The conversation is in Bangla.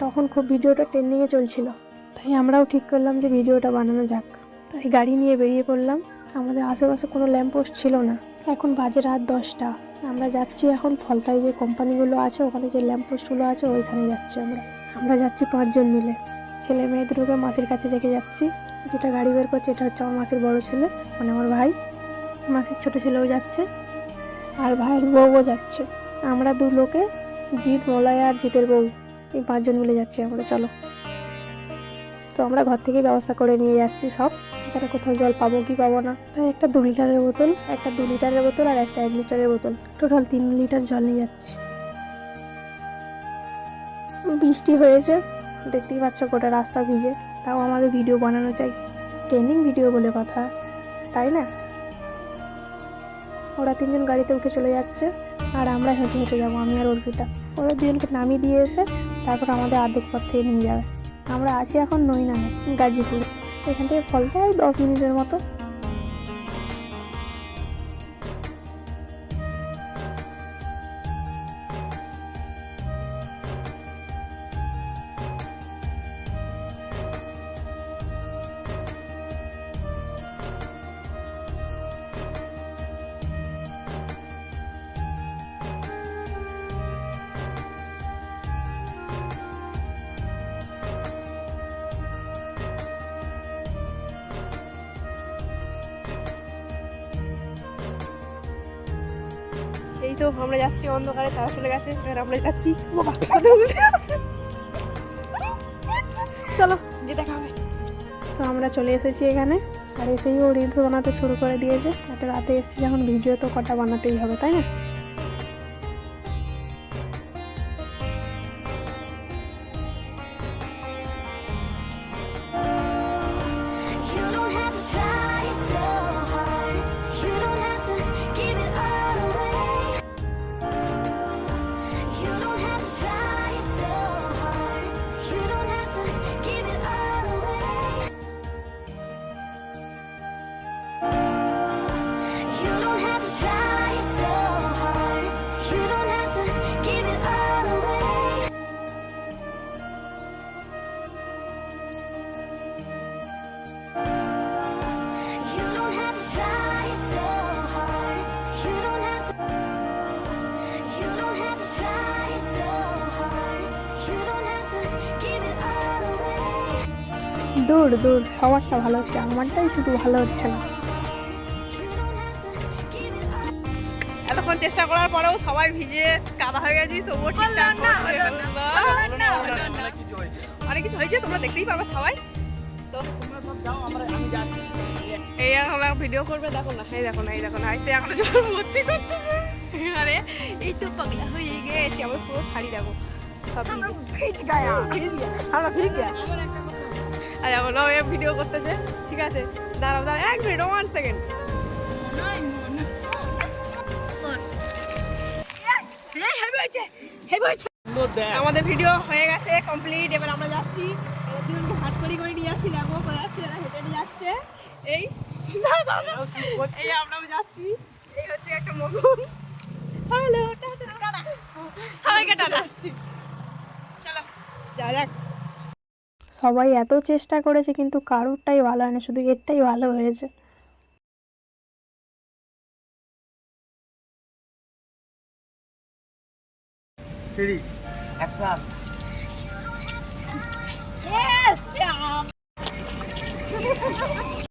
তখন খুব ভিডিওটা ট্রেন্ডিংয়ে চলছিল। তাই আমরাও ঠিক করলাম যে ভিডিওটা বানানো যাক। তাই গাড়ি নিয়ে বেরিয়ে পড়লাম। আমাদের আশেপাশে কোনো ল্যাম্পপোস্ট ছিল না। এখন বাজে রাত দশটা। আমরা যাচ্ছি এখন ফলতায় যে কোম্পানিগুলো আছে, ওখানে যে ল্যাম্পপোস্টগুলো আছে, ওইখানে যাচ্ছি আমরা। আমরা যাচ্ছি পাঁচজন মিলে। ছেলে মেয়ে দুটোকে মাসির কাছে রেখে যাচ্ছি। যেটা গাড়ি বের করছে, এটা হচ্ছে আমার মাসির বড় ছেলে মানে আমার ভাই। মাসির ছোট ছেলেও যাচ্ছে আর ভাইয়ের বউও যাচ্ছে। আমরা দু লোকে, জিৎ, মলয় আর জিতের বউ। এই পাঁচজন মিলে যাচ্ছি আমরা, চলো। তো আমরা ঘর থেকে ব্যবস্থা করে নিয়ে যাচ্ছি সব। সেখানে কোথাও জল পাবো কি পাবো না। তাই একটা দু লিটারের বোতল, একটা দু লিটারের বোতল আর একটা এক লিটারের বোতল। টোটাল তিন লিটার জল নিয়ে যাচ্ছি। বৃষ্টি হয়েছে, দেখতেই পাচ্ছ গোটা রাস্তা ভিজে। তাও আমাদের ভিডিও বানানো চাই। ট্রেনিং ভিডিও বলে কথা, তাই না? ওরা তিনজন গাড়িতে উঠে চলে যাচ্ছে, আর আমরা হেঁটে হেঁটে যাব, আমি আর অর্পিতা। ওরা দুজনকে নামিয়ে দিয়ে এসে তারপর আমাদের আর্ধেক পথ থেকে নিয়ে যাবে। আমরা আছি এখন নৈনামে গাজীপুর। এখান থেকে হয় দশ মিনিটের মতো এই তো আমরা যাচ্ছি, অন্ধকারে তারা চলে গেছে, এবার আমরা যাচ্ছি। চলো, গিয়ে দেখা হবে। তো আমরা চলে এসেছি এখানে, আর এসেই ও রিলস বানাতে শুরু করে দিয়েছে। এত রাতে এসেছি যখন ভিডিও তো কটা বানাতেই হবে, তাই না? দূর দূর সবারটা ভালো হচ্ছে আমারটাই শুধু ভালো হচ্ছে না. এতক্ষণ চেষ্টা করার পরেও সবাই ভিজে কাদা হয়ে গেছি তবুও ঠিকঠাক। অনেক কিছু হয়েছে তোমরা দেখতেই পাবে সবাই। তো এই এখন ভিডিও করবে দেখো না এই দেখো না এই দেখো না এসে এখন জল ভর্তি করতেছে। আরে এই তো পাগলা হয়ে গেছে আমার পুরো শাড়ি দেখো। সব ভিজ গায়া ভিজ গিয়া আমরা ভিজ গিয়া আর এখন ও ভিডিও করতেছে ঠিক আছে? দাঁড়াও দাঁড়াও এক মিনিট ওয়ান সেকেন্ড আমাদের ভিডিও হয়ে গেছে কমপ্লিট এবার আমরা যাচ্ছি। দুজনকে হাট করি করে নিয়ে যাচ্ছি দেখো কোথায় যাচ্ছে এরা হেঁটে হেঁটে যাচ্ছে। এই। এই আমরাও যাচ্ছি। এই হচ্ছে একটা মগুন হ্যালো টাটা। সবাইকে টাটা। চলো যা যাক। সবাই এত চেষ্টা করেছে কিন্তু কারোরটাই ভালো হয় না শুধু এরটাই ভালো হয়েছে। Yes!